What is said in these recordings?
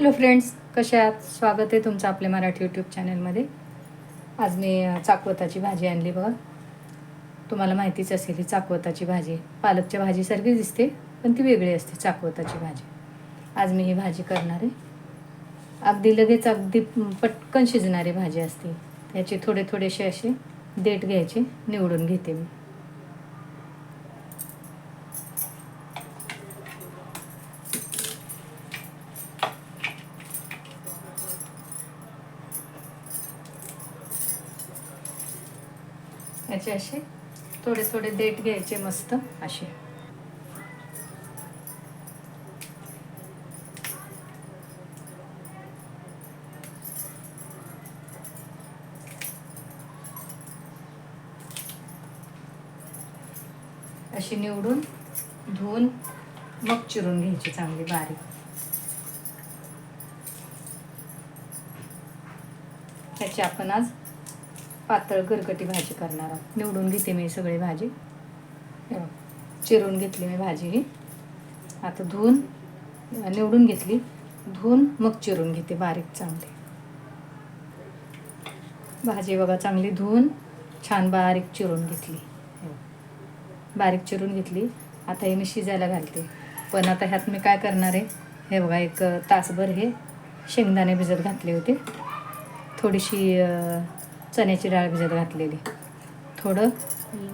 Hello friends कशा आहात? स्वागत आहे तुमचं आपल्या मराठी यूट्यूब चॅनलमध्ये आज मी चाकवताची भाजी आणली बघा. तुम्हाला माहितीच असेल ही चाकवताची भाजी. पालकच्या भाजीसारखी दिसते पण ती वेगळी असते चाकवताची भाजी. आज मी ही भाजी करणार आहे. अगदी लगेच अगदी पटकन शिजणारी भाजी असते. त्याचे थोडे थोडेसे असे देठ घ्यायचे निवडून घेते मी. याचे असे थोडे थोडे देठ घ्यायचे मस्त असे. अशी निवडून धुवून मग चिरून घ्यायची चांगली बारीक. त्याची आपण आज पातळ गरगटी भाजी करणार आहोत. निवडून घेते मी सगळी भाजी. चिरून घेतली मी भाजी ही. आता धुवून निवडून घेतली. धुवून मग चिरून घेते बारीक चांगली. भाजी बघा चांगली धुवून छान बारीक चिरून घेतली. बारीक चिरून घेतली. आता हे मी शिजायला घालते. पण आता ह्यात मी काय करणार आहे? हे बघा एक तासभर हे शेंगदाणे भिजत घातले होते. थोडीशी चण्याची डाळ भिजत घातलेली. थोडं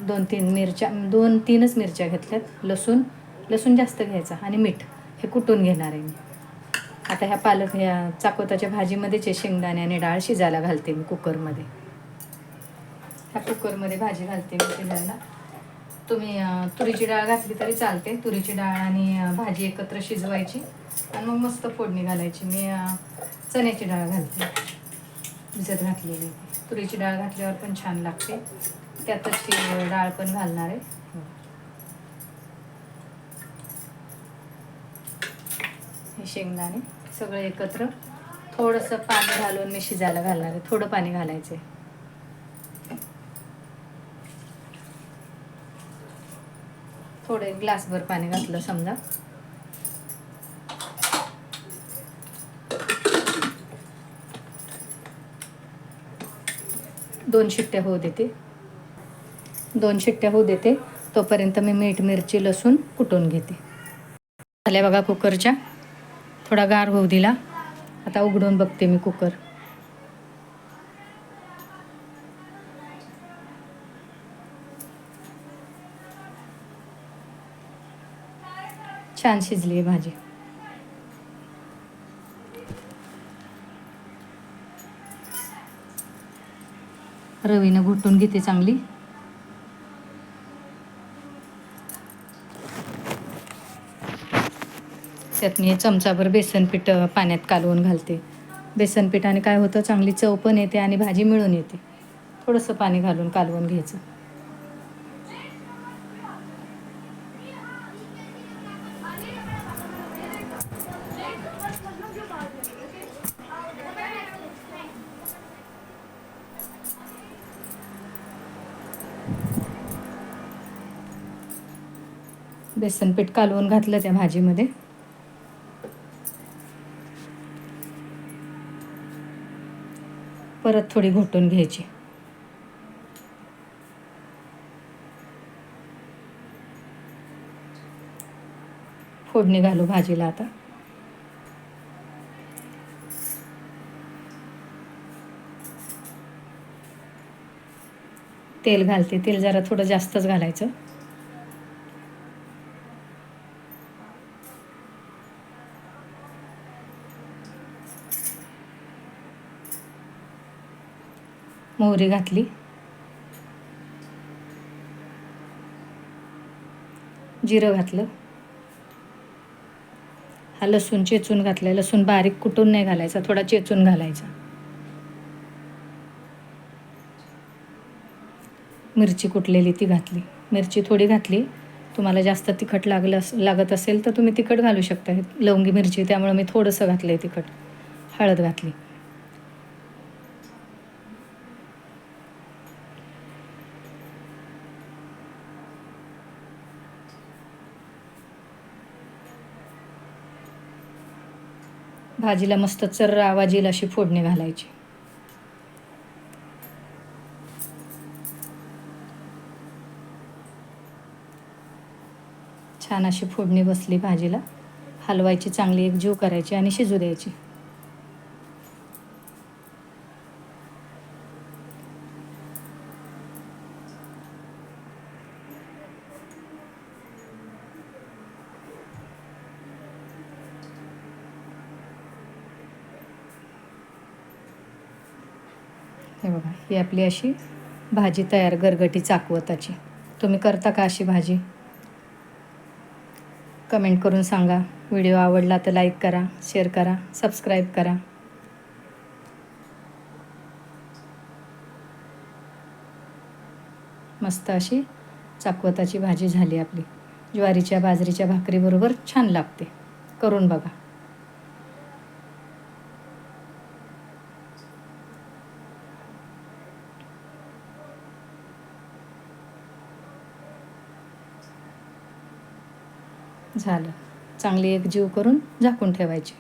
दोन तीन मिरच्या दोन तीनच मिरच्या घेतल्यात. लसूण लसूण जास्त घ्यायचा आणि मीठ. हे कुटून घेणार आहे मी. आता ह्या पालक ह्या चाकोताच्या भाजीमध्येचे हे शेंगदाणे आणि डाळ शिजायला घालते मी कुकरमध्ये. ह्या कुकरमध्ये भाजी घालते मी शिजायला. तुम्ही तुरीची डाळ घातली तरी चालते. तुरीची डाळ आणि भाजी एकत्र शिजवायची आणि मग मस्त फोडणी घालायची. मी चण्याची डाळ घालते. भिजत घातलेली. तुरीची डाळ घातल्यावर पण छान लागते. त्यातच ती डाळ पण घालणार आहे. हे शेंगदाणे सगळं एकत्र थोडंसं पाणी घालून मी शिजायला घालणार आहे. थोडं पाणी घालायचं आहे. थोडं ग्लासभर पाणी घातलं समजा. दोन शिट्ट्या होऊ देते. दोन शिट्ट्या होऊ देते. तोपर्यंत मी मीठ मिरची लसूण कुटून घेते. झाल्या बघा कुकरच्या. थोडा गार होऊ दिला. आता उघडून बघते मी कुकर. छान शिजली आहे भाजी. रवीनं घुटून घेते चांगली. त्यात मी चमचाभर बेसनपीठ पाण्यात कालवून घालते. बेसनपीठाने काय होतं चांगली चव पण येते आणि भाजी मिळून येते. थोडंसं पाणी घालून कालवून घ्यायचं. बेसनपीठ कालवून घातलं त्या भाजीमध्ये. परत थोडी घोटून घ्यायची. फोडणी घालू भाजीला आता. तेल घालते. तेल जरा थोडं जास्तच घालायचं. मोहरी घातली. जिरं घातलं. हा लसूण चेचून घातलाय. लसूण बारीक कुटून नाही घालायचा. थोडा चेचून घालायचा. मिरची कुटलेली ती घातली. मिरची थोडी घातली. तुम्हाला जास्त तिखट लागलं अस- लागत असेल तर तुम्ही तिखट घालू शकता. लवंगी मिरची त्यामुळे मी थोडंसं घातलं आहे तिखट. हळद घातली. भाजीला मस्त चर्र आवाज अशी फोडणी घालायची. छान अशी फोडणी बसली भाजीला. हलवायची चांगली एक जीव करायची आणि शिजू द्यायची. हे बघा ही आपली अशी भाजी तयार गरगटी चाकवताची. तुम्ही करता का अशी भाजी? कमेंट करून सांगा. व्हिडिओ आवडला तर लाईक करा शेअर करा सबस्क्राईब करा. मस्त अशी चाकवताची भाजी झाली आपली. ज्वारीच्या बाजरीच्या भाकरीबरोबर छान लागते. करून बघा. झालं. चांगली एक जीव करून झाकून ठेवायची.